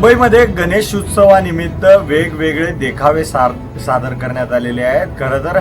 मुंबईमध्ये गणेश उत्सवानिमित्त वेगवेगळे देखावे सार सादर करण्यात आलेले आहेत. खरं तर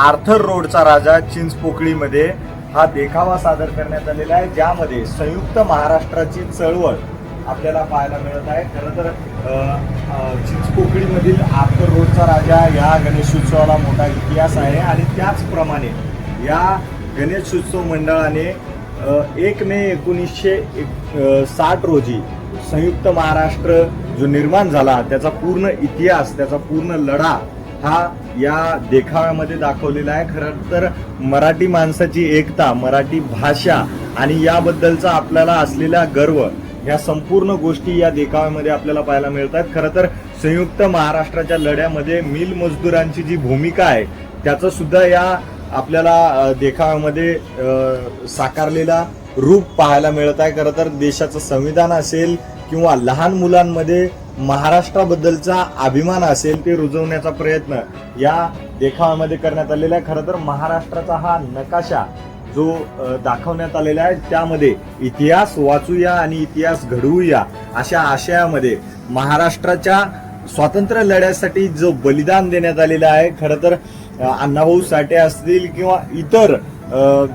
आर्थर रोडचा राजा चिंचपोकळीमध्ये हा देखावा सादर करण्यात आलेला आहे ज्यामध्ये संयुक्त महाराष्ट्राची चळवळ आपल्याला पाहायला मिळत आहे. खरं तर चिंचपोकळीमधील आर्थर रोडचा राजा या गणेशोत्सवाला मोठा इतिहास आहे आणि त्याचप्रमाणे या गणेशोत्सव मंडळाने एक मे एकोणीसशे एक- साठ रोजी संयुक्त महाराष्ट्र जो निर्माण झाला त्याचा पूर्ण इतिहास त्याचा पूर्ण लढा हा या देखाव्यामध्ये दाखवलेला आहे. खरं तर मराठी माणसाची एकता मराठी भाषा आणि याबद्दलचा आपल्याला असलेला गर्व ह्या संपूर्ण गोष्टी या देखाव्यामध्ये आपल्याला पाहायला मिळतात. खरं तर संयुक्त महाराष्ट्राच्या लढ्यामध्ये मिल मजदुरांची जी भूमिका आहे त्याचं सुद्धा या आपल्याला देखाव्यामध्ये साकारलेला रूप पाहायला मिळत आहे. खरं तर देशाचं संविधान असेल किंवा लहान मुलांमध्ये महाराष्ट्राबद्दलचा अभिमान असेल ते रुजवण्याचा प्रयत्न या देखावामध्ये करण्यात आलेला आहे. खरं तर महाराष्ट्राचा हा नकाशा जो दाखवण्यात आलेला आहे त्यामध्ये इतिहास वाचूया आणि इतिहास घडवूया अशा आशयामध्ये महाराष्ट्राच्या स्वातंत्र्य लढ्यासाठी जो बलिदान देण्यात आलेलं आहे खरं तर अण्णाभाऊ साठे असतील किंवा इतर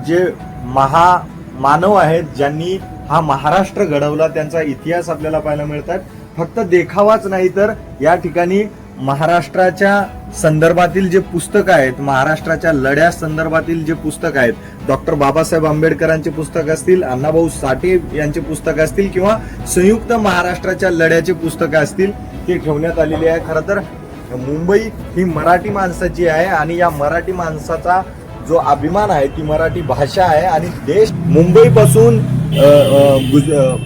जे महा मानव आहेत ज्यांनी हा महाराष्ट्र घडवला त्यांचा इतिहास आपल्याला पाहायला मिळतात. फक्त देखावाच नाही तर या ठिकाणी महाराष्ट्राच्या संदर्भातील जे पुस्तक आहेत महाराष्ट्राच्या लढ्या संदर्भातील जे पुस्तक आहेत डॉक्टर बाबासाहेब आंबेडकरांचे पुस्तक असतील अण्णाभाऊ साठे यांचे पुस्तक असतील किंवा संयुक्त महाराष्ट्राच्या लढ्याचे पुस्तकं असतील ते ठेवण्यात आलेले आहे. खरं तर मुंबई ही मराठी माणसाची आहे आणि या मराठी माणसाचा जो अभिमान आहे ती मराठी भाषा आहे आणि देश मुंबईपासून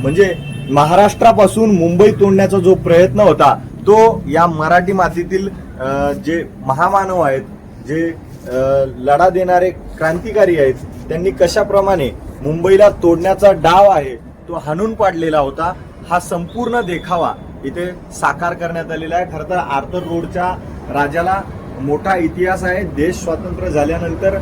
म्हणजे महाराष्ट्रापासून मुंबई तोडण्याचा जो प्रयत्न होता तो या मराठी मातीतील जे महामानव आहेत जे लढा देणारे क्रांतिकारी आहेत त्यांनी कशाप्रमाणे मुंबईला तोडण्याचा डाव आहे तो हाणून पाडलेला होता हा संपूर्ण देखावा इथे साकार करण्यात आलेला आहे. खरं तर आर्थर रोडच्या राजाला मोठा इतिहास आहे. देश स्वातंत्र्य झाल्यानंतर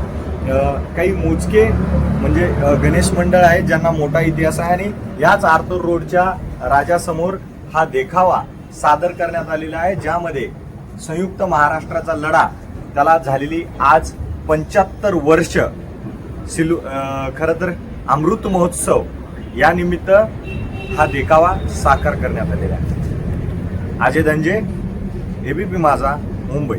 काही मोजके म्हणजे गणेश मंडळ आहेत ज्यांना मोठा इतिहास आहे आणि याच आर्थर रोडच्या राजासमोर हा देखावा सादर करण्यात आलेला आहे ज्यामध्ये संयुक्त महाराष्ट्राचा लढा त्याला झालेली आज पंच्याहत्तर वर्ष सिलू खरं तर अमृत महोत्सव या निमित्त हा देखावा साकार करण्यात आलेला आहे. अजय धंजे एबीपी माझा मुंबई.